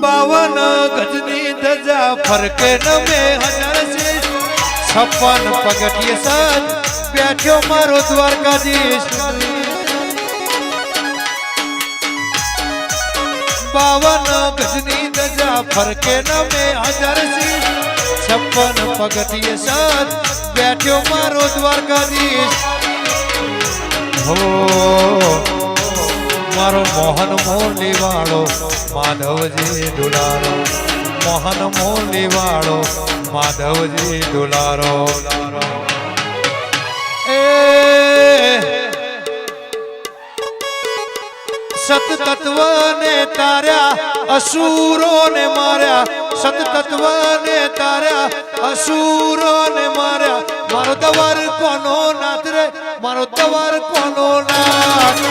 બાવન ગજની ધજા ફરકે નમે હજાર છે છપ્પન પગથિયે સજ બેઠ્યો મારો દ્વારકાધીશ બાવન ગજની ધજા ફરકે નમે હજાર છે છપ્પન પગથિયે સજ બેઠ્યો મારો દ્વારકાધીશ હો મારો મોહન મોરલી વાળો, માધવજી દુલારો. મોહન મોરલી વાળો, માધવજી દુલારો. એ સત તત્વને તાર્યા, અસુરોને માર્યા. સત તત્વને તાર્યા, અસુરોને માર્યા. મારો દવાર કોનો નાથ રે? મારો દવાર કોનો નાથ?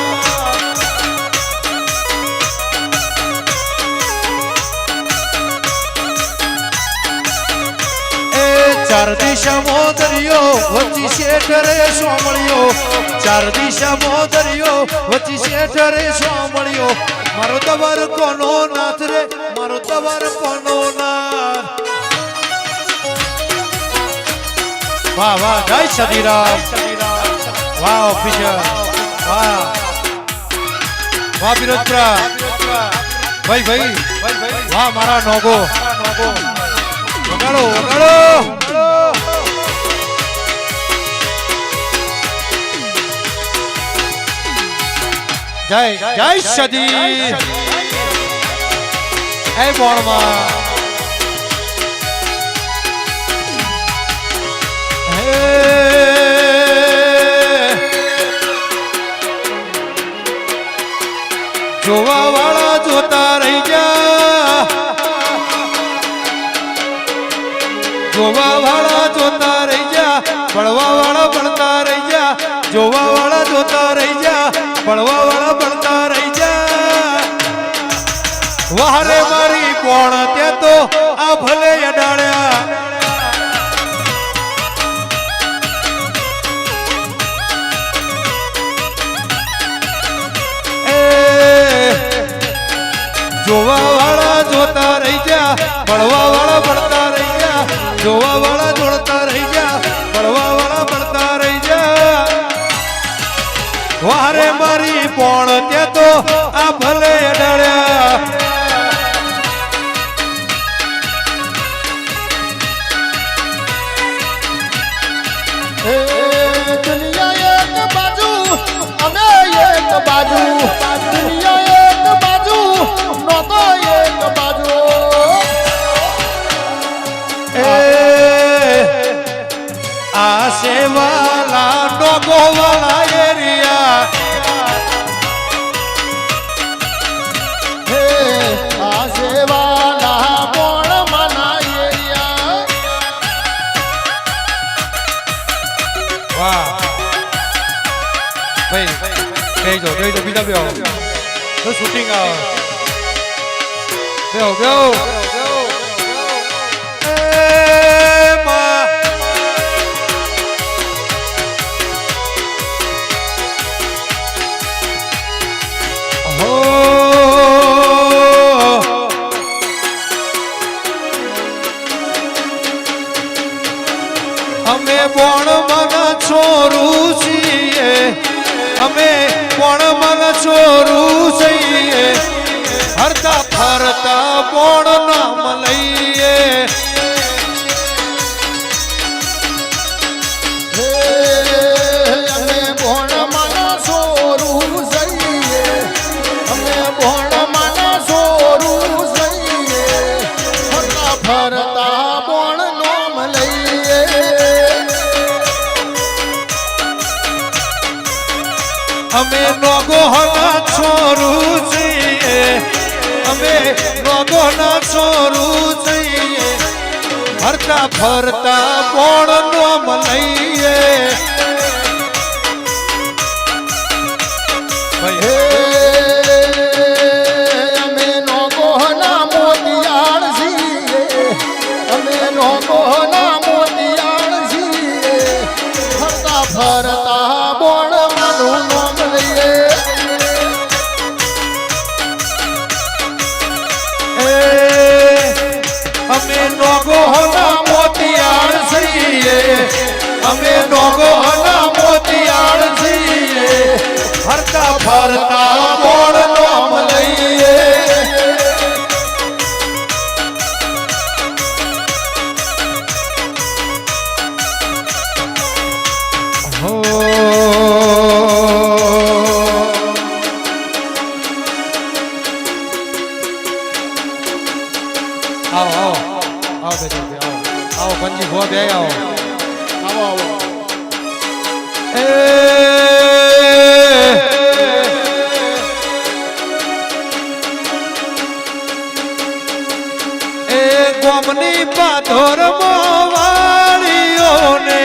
ચાર દિશામો દરિયો, વચ્ચી શેઠરે સોમળ્યો. ચાર દિશામો દરિયો, વચ્ચી શેઠરે સોમળ્યો. મારો તવર કોનો નાથ રે? મારો તવર કોનો નાથ? વાહ વાહ, જય સદીરામ વાહ, ઓફિસર. વાહ. વાહ, વિરોધપુરા. ભાઈ ભાઈ. વાહ, મારા નોગો. વગાડો વગાડો. જય જય સદી એ બોણમાં જોવા વાળા જોતા રહી જા. જોવા વાળા જોતા રહી જા. પડવા વાળા ભણતા રહી જા. જોવા વાળા જોતા રહી જા. પડવા વાળા આ અમે એક બેજો બેજો બેહો તો શૂટિંગ આવે બેહો બેહો અમે છોરું છીએ. અમે પણ છોરું છીએ હરતા ફરતા બોણ અમે નોગો હના છોરું છીએ અમે નોગો ના છોરું છીએ ફરતા ફરતા કોણ નામ લઈએ ગોમની પાથોર વાળીઓને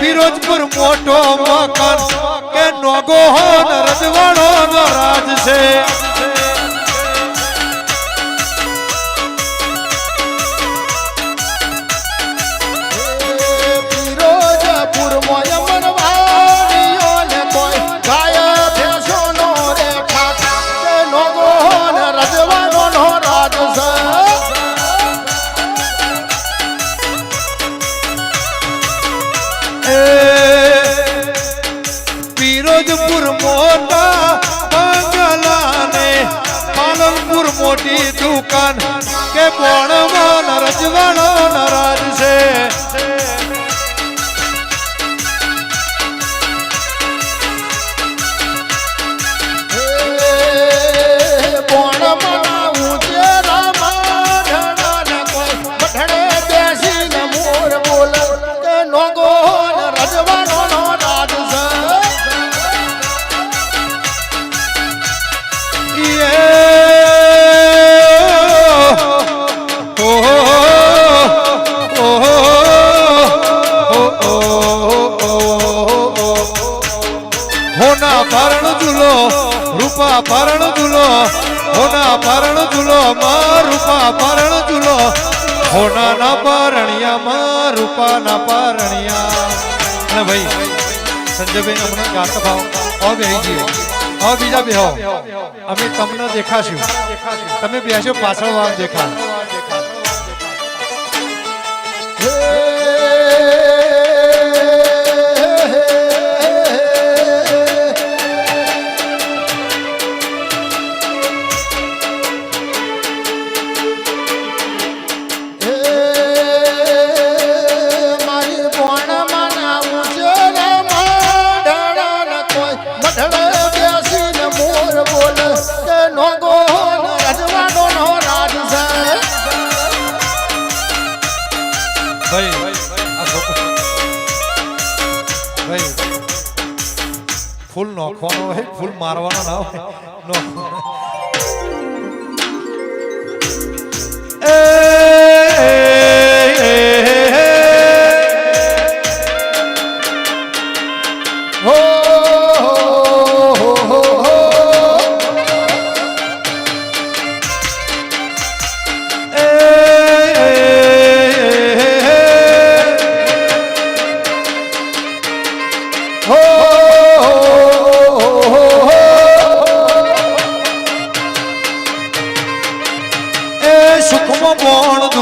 ફિરોજપુર મોટો મકાન. કે નોગો રજવાડો નો રાજ છે. મોટી દુકાન કે બોણમાં રજવાડો પારણિયા પરણિયા. અને ભાઈ, સંજયભાઈ હમણાં ગાતા ભાવ. ઓ બેહી જઈએ. ઓ બીજા બેહો. અમે તમને દેખાશું. તમે બેસો પાછળ વાળ દેખા ભાઈ ભાઈ ફૂલ નોખવાનો હોય ફૂલ મારવાનો ના હોય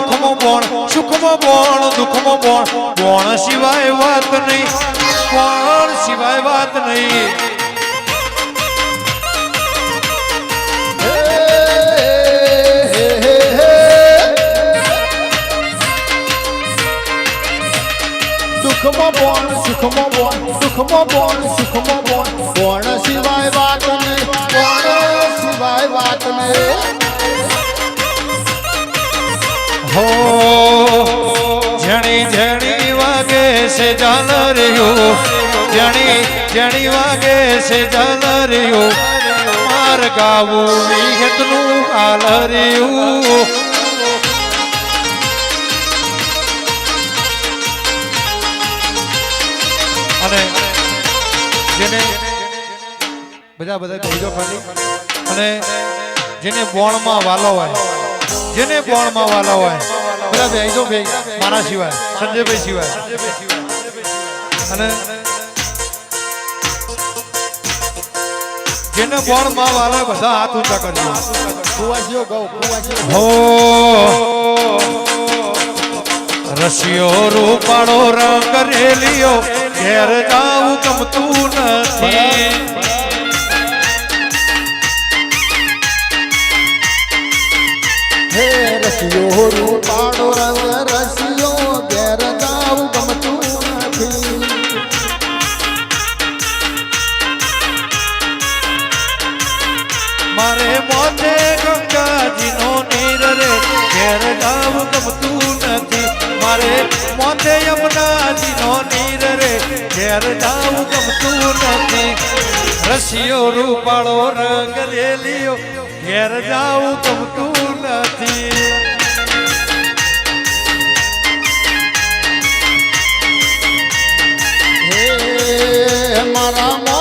દુઃખમાં બોણ, સુખમો બોણ, દુઃખમો બોણ. બોણ સિવાય વાત નહીં બોણ સિવાય વાત નહીં. સુખમાં બોણ, સુખમો બોણ સુખમો બોણ સુખમો બોણ. બોણ હો, જણી જણી વાગે છે જાલ રહ્યો જણી જણી વાગે છે જાલ રહ્યો માર ગાવું વિહતનું હાલ રહ્યું અને જેને બધા બધા અને જેને બોણમાં વાલો હોય જેને કોણમાં વાલા હોય. બધા બેસો ભાઈ મારા સિવાય સંજયભાઈ સિવાય. અને જેને બોણમાં માં વાલા બધા હાથ ઊંચા કરજો. કુવાસીઓ ગૌ કુવાસીઓ. હો. રસિયો રૂપાળો રંગ રેલિયો ઘેર જાવું ગમતું નથી. હે રસિયો રૂપાળો રવ રસિયો ઘેર જાવું ગમતું નથી. મારે મોતે ગંગાજીનો નીર રે, ઘેર જાવું ગમતું નથી. મારે મોતે યમુનાજીનો નીર રે, ઘેર જાવું ગમતું નથી. રસિયો રૂપાળો રંગ રેલિયો ઘેર જાઉં ગમતું નથી. મારા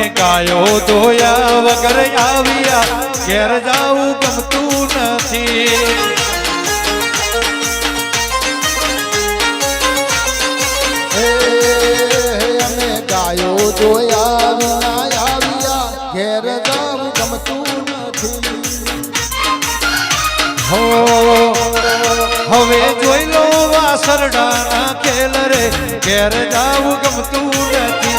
અમે ગાયો ધોયા વગર આવ્યા ઘેર જાવું ગમતું નથી. અમે વિના આવ્યા ઘેર જાઉં ગમતું નથી. હો હવે જોઈ લો વાસરડાના ખેલ રે ઘેર જાવું ગમતું નથી.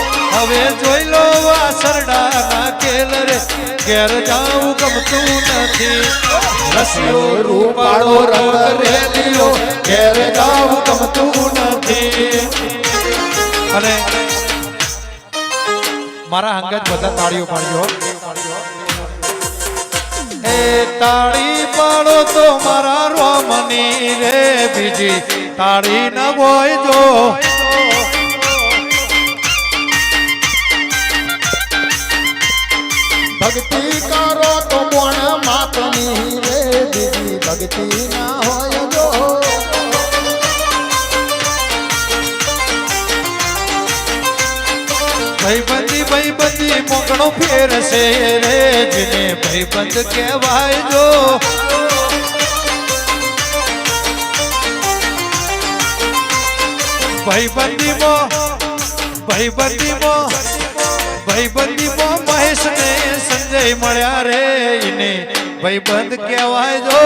હવે જોઈ લો વાસરડાના ખેલ રે. ઘેર જાવું ગમતું નથી. રસિયો રૂપાળો રંગ રેલિયો ઘેર જાવું ગમતું નથી. અને મારા અંગત બધા તાળીઓ પાડ્યો એ તાળી પાડો તો મારા રોમની રે બીજી. તાળી ન હોય જો ભક્તિ કરો તો પણ માતની રે દીદી. ભક્તિ ના હોય જો. ભૈબંધી ભૈબંધી મોકણો ફેરશે રે જેને ભૈબંધ કહેવાય જો. ભાઈબંધીમાં ભાઈબંધીમાં ભાઈબંધીમાં મહેશ ને સંજય મળ્યા રે એને. ભાઈબંધ કહેવાય જો.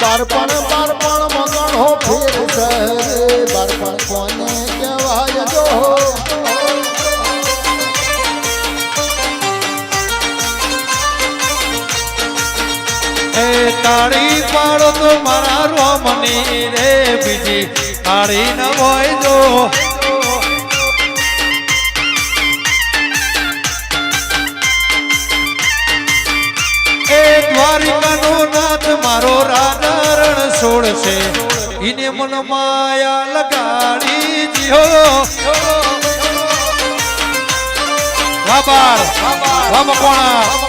બાળપણ બાળપણ હો ફેર બાળપણ કોને કહેવાય જો? તાળી પાડો તો મારા રોમની રે બીજી તાળી ન હોય જો નાથ મારો રાધારણ છોડ છોડશે. ઈને મન માયા લગાડી જીહો બાબા વામકોણા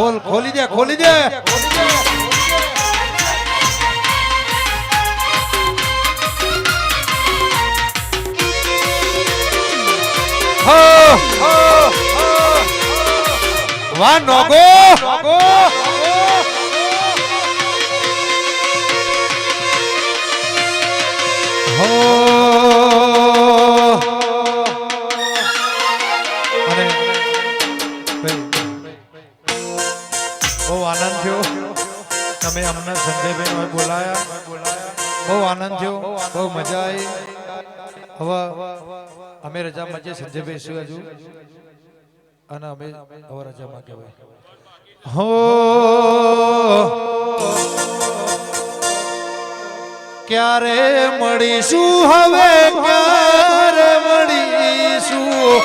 ખોલી દે ખોલી દે. હો, હો. વાહ નોગો હોય બોલાયા. બહુ આનંદ થયો, બહુ મજા આવી. હવે અમે રજા માંગીએ સંજયભાઈ શું હજુ? અને અમે હવે રજા માંગીએ ભાઈ હો! ક્યારે મળીશું હવે? ક્યારે મળીશું?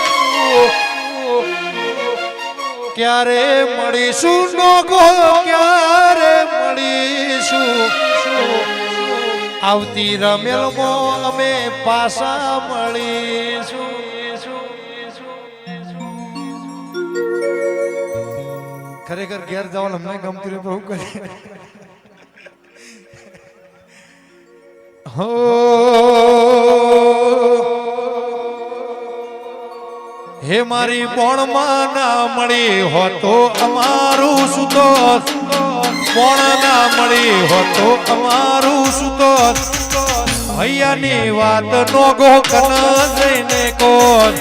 ક્યારે મળીશું? નોગો ક્યારે મળીશું આવતી રમેલમાં અમે પાછા મળીશું. ખરેખર ઘેર જવાનું અમને ગમતું રહ્યું બહુ કરી હો. હે મારી બોણમાં ના મળી હોતો અમારું સુતો બોણ ના મળી હોતો અમારું સુતો ભૈયાની વાત નો ગો કન જઈને કોણ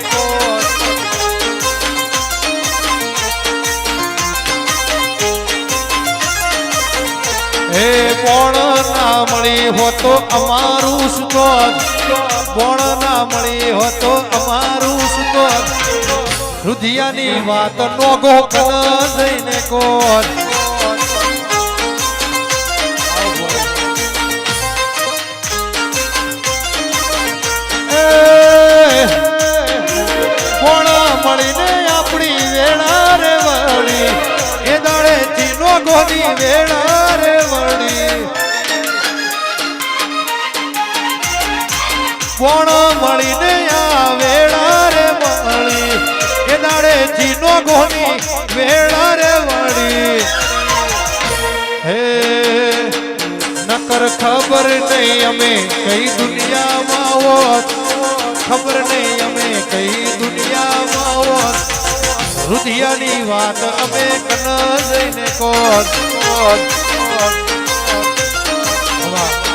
હે પણ ના મળી હોતો અમારું સુતો પણ ના મળી હોતો અમારું સુતો રુધિયાની વાત નો ગો કન જઈને કોણ ગોની વેળા રે વળી. કોણ મળીને આ વેળા રે વળી. એ દાડે જીનો ગોની વેળા રે વળી. હે, નકર ખબર નહીં અમે કઈ દુનિયામાં હોત. ખબર નહીં અમે કઈ દુનિયામાં રુધિયાની વાત અમે કન જઈને કોણ કોણ કોણ?